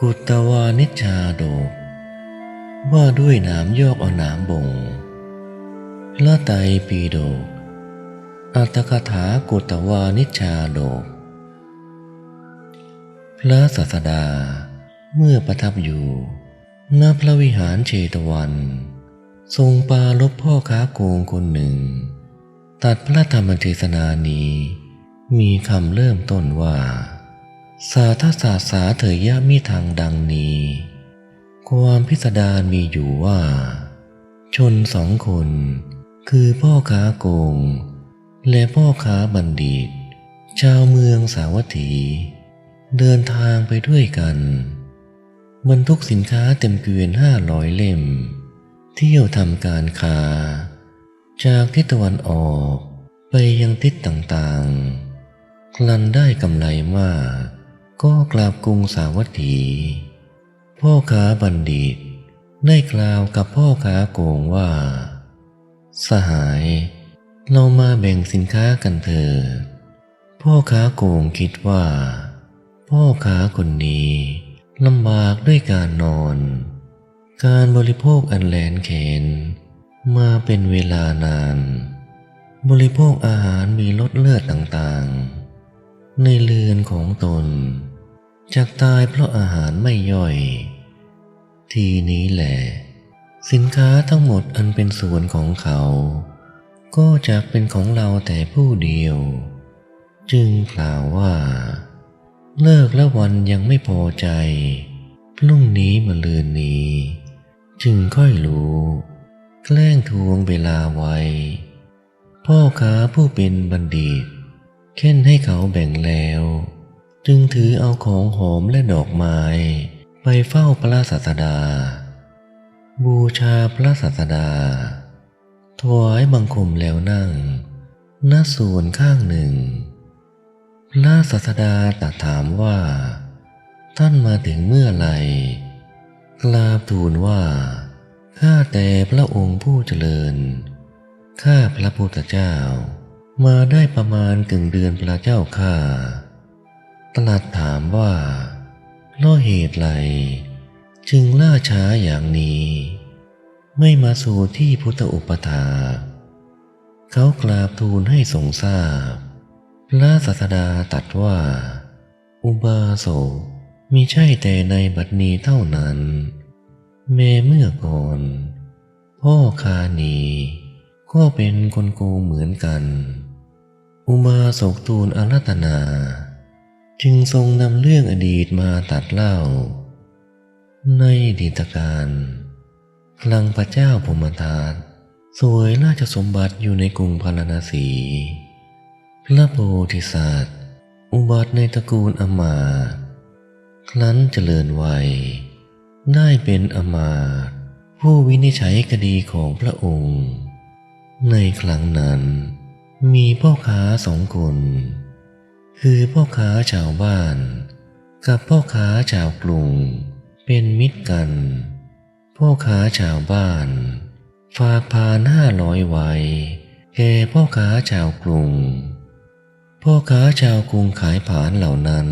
กุตวานิชชาดก ว่าด้วยหนามยอกเอาหนามบ่งพระไตปีโดก อัตถกถากุตวานิชชาดก พระศาสดาเมื่อประทับอยู่ณพระวิหารเชตวัน ทรงปารบพ่อค้าโกงคนหนึ่ง ตัดพระธรรมเทศนานี้ มีคำเริ่มต้นว่า สาธศาสาเถยยะมีทางดังนี้ ความพิสดารมีอยู่ว่า ชนสองคน คือพ่อค้าโกง และพ่อค้าบัณฑิต ชาวเมืองสาวัตถี เดินทางไปด้วยกันบรรทุกสินค้าเต็มเกวียนห้าร้อยเล่ม เที่ยวทำการค้า จากทิศตะวันออกไปยังทิศต่างๆ คลันได้กำไรมาก ก็กราบกรุงสาวัตถี พ่อค้าบัณฑิต ได้กล่าวกับพ่อค้าโกงว่า สหาย เรามาแบ่งสินค้ากันเถิดพ่อค้าโกงคิดว่า พ่อค้าคนนี้ลำบากด้วยการนอน การบริโภคอันแลนเขน มาเป็นเวลานาน บริโภคอาหารมีรสเลือดต่างๆ ในเรือนของตนจากตายเพราะอาหารไม่ย่อย ทีนี้แหละ สินค้าทั้งหมดอันเป็นส่วนของเขา ก็จะเป็นของเราแต่ผู้เดียว จึงกล่าวว่า เลิกแล้ววันยังไม่พอใจ พรุ่งนี้มาลืนนี้ จึงค่อยรู้ แกล้งทวงเวลาไว้ พ่อค้าผู้เป็นบัณฑิต เค้นให้เขาแบ่งแล้ว จึงถือเอาของหอมและดอกไม้ ไปเฝ้าพระศาสดา บูชาพระศาสดา ถวายบังคมแล้วนั่งณส่วนข้างหนึ่ง พระศาสดาตรัสถามว่า ท่านมาถึงเมื่อไหร่กราบทูลว่าข้าแต่พระองค์ผู้เจริญ ข้าพระพุทธเจ้า มาได้ประมาณกึ่งเดือนพระเจ้าข้าตรัสถามว่าเพราะเหตุไรจึงล่าช้าอย่างนี้ ไม่มาสู่ที่พุทธอุปถาเขากราบทูลให้ทรงทราบ พระศาสดาตรัสว่า อุบาสกมีใช่แต่ในบัดนี้เท่านั้น แม้เมื่อก่อน พ่อคานีก็เป็นคนโกงเหมือนกัน อุบาสกทูลอารัตนา จึงทรงนำเรื่องอดีตมาตัดเล่า ในดีตการคลังพระเจ้าพมทานสวยราชสมบัติอยู่ในกรุงพาราณสี พระโพธิสัตว์อุบัติในตระกูลอมาตครั้นเจริญวัย ได้เป็นอมาตผู้วินิจฉัยคดีของพระองค์ ในครั้งนั้น มีพ่อค้าสองคน คือพ่อค้าชาวบ้าน กับพ่อค้าชาวกรุง เป็นมิตรกัน พ่อค้าชาวบ้าน ฝากพานห้าร้อยไว้แก่พ่อค้าชาวกรุง พ่อค้าชาวกรุงขายผานเหล่านั้น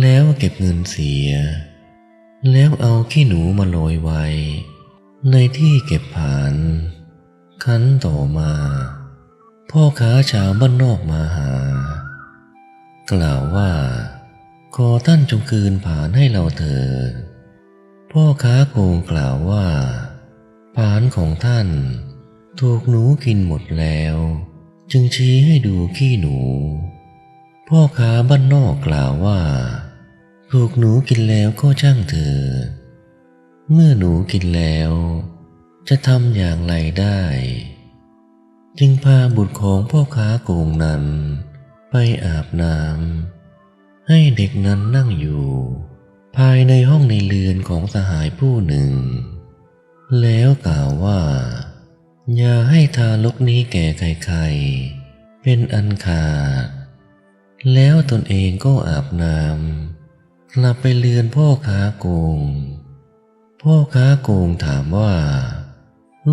แล้วเก็บเงินเสีย แล้วเอาขี้หนูมาโรยไว้ ในที่เก็บผานคันต่อมา พ่อค้าชาวบ้านนอกมาหา กล่าวว่า ขอท่านจงคืนผานให้เราเถิดพ่อค้าโกงกล่าวว่าผานของท่าน ถูกหนูกินหมดแล้ว จึงชี้ให้ดูขี้หนู พ่อค้าบ้านนอกกล่าวว่า ถูกหนูกินแล้วก็ช่างเถิดเมื่อหนูกินแล้ว จะทำอย่างไรได้ จึงพาบุตรของพ่อค้าโกงนั้น ไปอาบน้ำให้เด็กนั้นนั่งอยู่ ภายในห้องในเรือนของสหายผู้หนึ่ง แล้วกล่าวว่า อย่าให้ทารกนี้แก่ใครๆ เป็นอันขาด แล้วตนเองก็อาบน้ำกลับไปเรือนพ่อค้าโกง พ่อค้าโกงถามว่า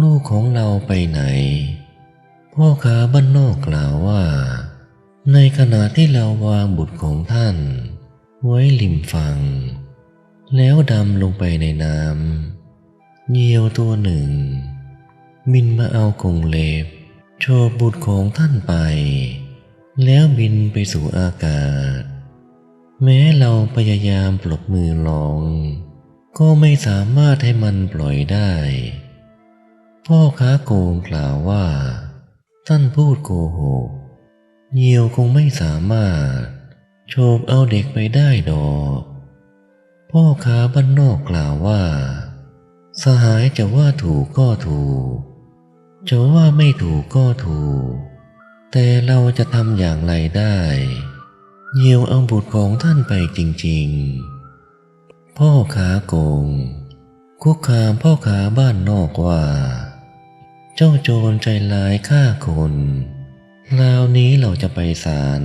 ลูกของเราไปไหน พ่อค้าบ้านนอกกล่าวว่า ในขณะที่เราวางบุตรของท่าน ไว้ริมฝั่ง แล้วดำลงไปในน้ำเหยี่ยวตัวหนึ่ง บินมาเอากรงเล็บโชว์บุตรของท่านไป แล้วบินไปสู่อากาศ แม้เราพยายามปลดมือลอง ก็ไม่สามารถให้มันปล่อยได้ พ่อค้าโกงกล่าวว่า ท่านพูดโกหกเหยี่ยวคงไม่สามารถโฉบเอาเด็กไปได้ดอก พ่อค้าบ้านนอกกล่าวว่า สหายจะว่าถูกก็ถูก จะว่าไม่ถูกก็ถูก แต่เราจะทำอย่างไรได้เหยี่ยวเอาบุตรของท่านไปจริง ๆ พ่อค้าโกงคุกคามพ่อค้าบ้านนอกว่า เจ้าโจรใจร้ายฆ่าคนคราวนี้เราจะไปศาล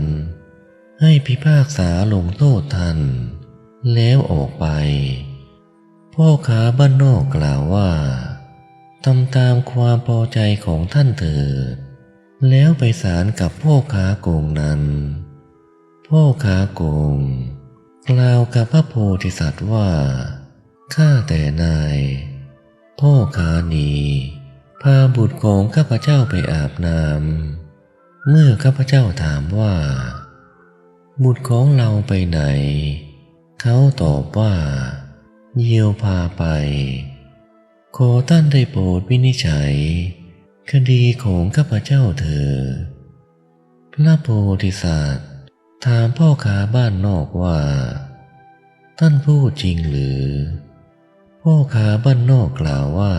ให้พิพากษาลงโทษท่านแล้วออกไป พ่อค้าบ้านนอกกล่าวว่าทำตามความพอใจของท่านเถิด แล้วไปศาลกับพ่อค้าโกงนั้น พ่อค้าโกง กล่าวกับพระโพธิสัตว์ว่า ข้าแต่นาย พ่อค้านี้ พาบุตรของข้าพเจ้าไปอาบน้ำเมื่อข้าพเจ้าถามว่า บุตรของเราไปไหน เขาตอบว่า เยียวพาไป ขอท่านได้โปรดวินิจฉัย คดีของข้าพเจ้าเถิดพระโพธิสัตว์ถามพ่อค้าบ้านนอกว่า ท่านพูดจริงหรือ พ่อค้าบ้านนอกกล่าวว่า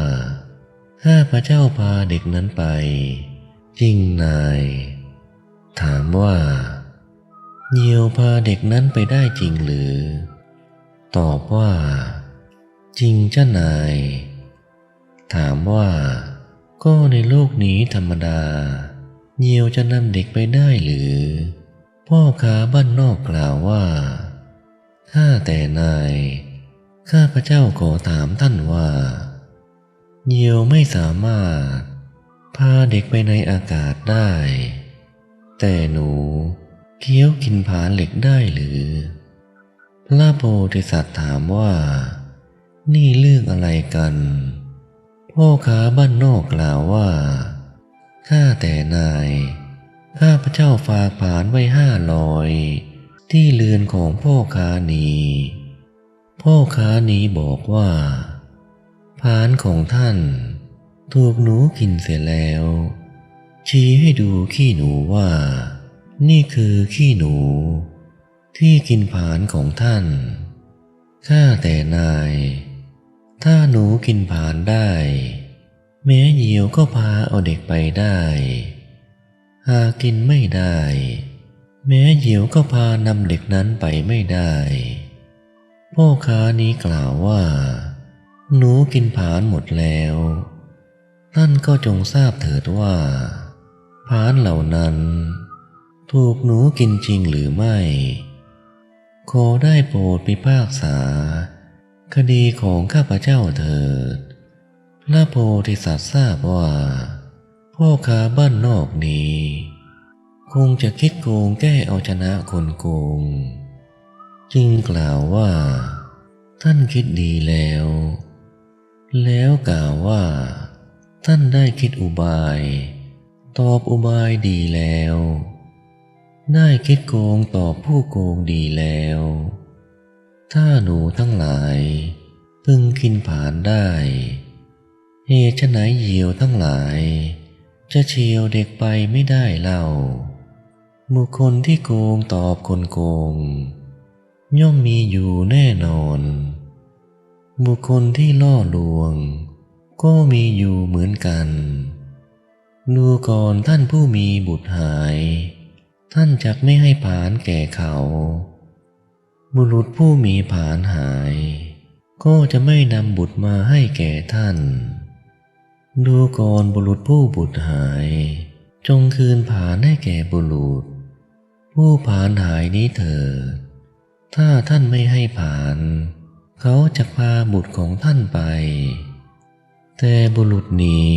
ข้าพระเจ้าพาเด็กนั้นไป จริงนาย ถามว่าเหยี่ยวพาเด็กนั้นไปได้จริงหรือ ตอบว่า จริงจ้านาย ถามว่า ก็ในโลกนี้ธรรมดาเหยี่ยวจะนำเด็กไปได้หรือ พ่อค้าบ้านนอกกล่าวว่าข้าแต่นาย ข้าพระเจ้าขอถามท่านว่า เหยี่ยวไม่สามารถ พาเด็กไปในอากาศได้ แต่หนูเคี้ยวกินผาเหล็กได้หรือ พระโพธิสัตว์ถามว่า นี่เรื่องอะไรกัน พ่อค้าบ้านนอกกล่าวว่าข้าแต่นาย ข้าพระเจ้าฝากผานไว้ห้าลอยที่เรือนของพ่อค้านี้ พ่อค้านี้บอกว่า ผานของท่าน ถูกหนูกินเสร็จแล้ว ชี้ให้ดูขี้หนูว่า นี่คือขี้หนู ที่กินผานของท่าน ข้าแต่นาย ถ้าหนูกินผานได้ แม้เหยี่ยวก็พาเอาเด็กไปได้ หากกินไม่ได้ แม้เหยี่ยวก็พานำเด็กนั้นไปไม่ได้พ่อค้านี้กล่าวว่า หนูกินผานหมดแล้ว ท่านก็จงทราบเถิดว่า ผานเหล่านั้น ถูกหนูกินจริงหรือไม่ ขอได้โปรดพิพากษา คดีของข้าพเจ้าเถิด พระโพธิสัตว์ทราบว่า พ่อค้าบ้านนอกนี้ คงจะคิดโกงแก้เอาชนะคนโกง จึงกล่าวว่าท่านคิดดีแล้ว แล้วกล่าวว่า ท่านได้คิดอุบาย ตอบอุบายดีแล้ว ได้คิดโกงตอบผู้โกงดีแล้ว ถ้าหนูทั้งหลายพึงกินผ่านได้ เหตุไฉนเหยี่ยวทั้งหลาย จะเชียวเด็กไปไม่ได้เล่าบุคคลที่โกงตอบคนโกง ย่อมมีอยู่แน่นอน บุคคลที่ล่อลวง ก็มีอยู่เหมือนกัน ดูก่อนท่านผู้มีบุตรหาย ท่านจักไม่ให้ผานแก่เขา บุรุษผู้มีผานหาย ก็จะไม่นำบุตรมาให้แก่ท่าน ดูก่อนบุรุษผู้บุตรหาย จงคืนผานให้แก่บุรุษ ผู้ผานหายนี้เถิดถ้าท่านไม่ให้ผาน เขาจะพาบุตรของท่านไป แต่บุรุษนี้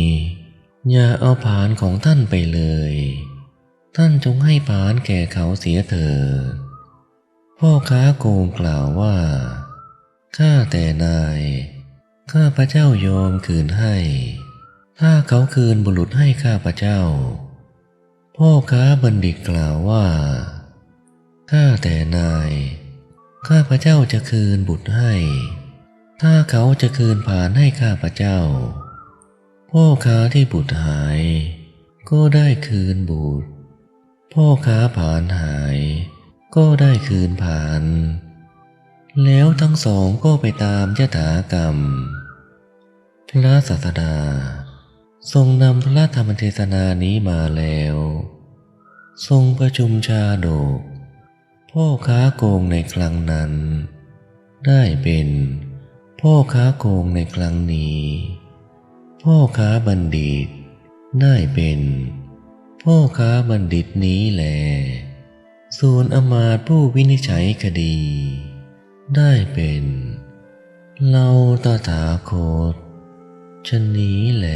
อย่าเอาผานของท่านไปเลย ท่านจงให้ผานแก่เขาเสียเถิดพ่อค้าโกงกล่าวว่าขข้าแต่นาย ข้าพระเจ้ายอมคืนให้ ถ้าเขาคืนบุรุษให้ข้าพระเจ้า พ่อค้าบัณฑิตกล่าวว่า ข้าแต่นาย ข้าพระเจ้าจะคืนบุตรให้ ถ้าเขาจะคืนผ่านให้ข้าพระเจ้า พ่อค้าที่บุตรหาย ก็ได้คืนบุตร พ่อค้าผ่านหาย ก็ได้คืนผ่าน แล้วทั้งสองก็ไปตามยถากรรม พระศาสดา ทรงนำพระธรรมเทศนานี้มาแล้ว ทรงประชุมชาดก พ่อค้าโกงในครั้งนั้น ได้เป็นพ่อค้าโกงในครั้งนี้ พ่อค้าบัณฑิต ได้เป็น พ่อค้าบัณฑิตนี้แลส่วนอมาตผู้วินิจฉัยคดี ได้เป็นเราตถาคตชนนี้แล